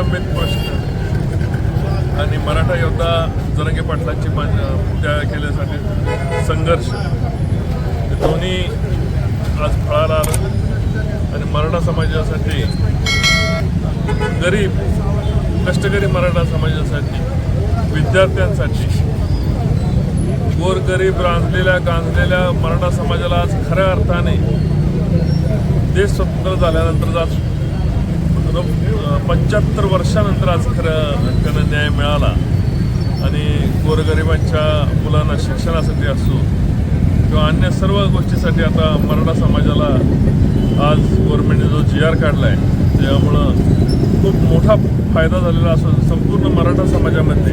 प्रलंबित प्रश्न. आणि मराठा योद्धा जरंगे पाटलांची मान त्या केल्यासाठी संघर्ष. हे दोन्ही आज फळाला आलं. आणि मराठा समाजासाठी गरीब कष्टकरी मराठा समाजासाठी विद्यार्थ्यांसाठी गोरगरीब रांजलेल्या गांजलेल्या मराठा समाजाला आज खऱ्या अर्थाने देश स्वतंत्र झाल्यानंतर आज पंच्याहत्तर वर्षानंतर आज खरं अर्थानं न्याय मिळाला. आणि गोरगरिबांच्या मुलांना शिक्षणासाठी असो किंवा अन्य सर्व गोष्टीसाठी आता मराठा समाजाला आज गव्हर्नमेंटने जो जी आर काढला आहे त्यामुळं खूप मोठा फायदा झालेला असून संपूर्ण मराठा समाजामध्ये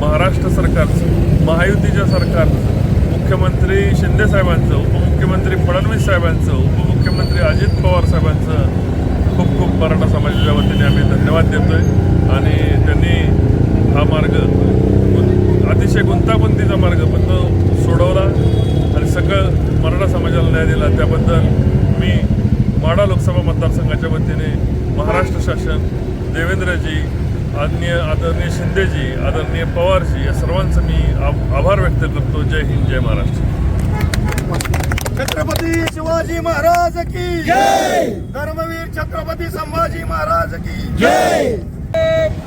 महाराष्ट्र सरकारचं महायुतीच्या सरकारचं मुख्यमंत्री शिंदेसाहेबांचं उपमुख्यमंत्री फडणवीस साहेबांचं उपमुख्यमंत्री अजित पवार साहेबांचं खूप खूप मराठा समाजाच्या वतीने आम्ही धन्यवाद देतोय आणि त्यांनी हा मार्ग अतिशय गुंतागुंतीचा मार्ग पण तो सोडवला आणि सगळं मराठा समाजाला न्याय दिला. त्याबद्दल मी माडा लोकसभा मतदारसंघाच्या वतीने महाराष्ट्र शासन देवेंद्रजी आदरणीय आदरणीय शिंदेजी आदरणीय पवारजी या सर्वांचं मी आभार व्यक्त करतो. जय हिंद जय महाराष्ट्र. छत्रपती शिवाजी महाराज की जय! धर्मवीर छत्रपती संभाजी महाराज की जय! एक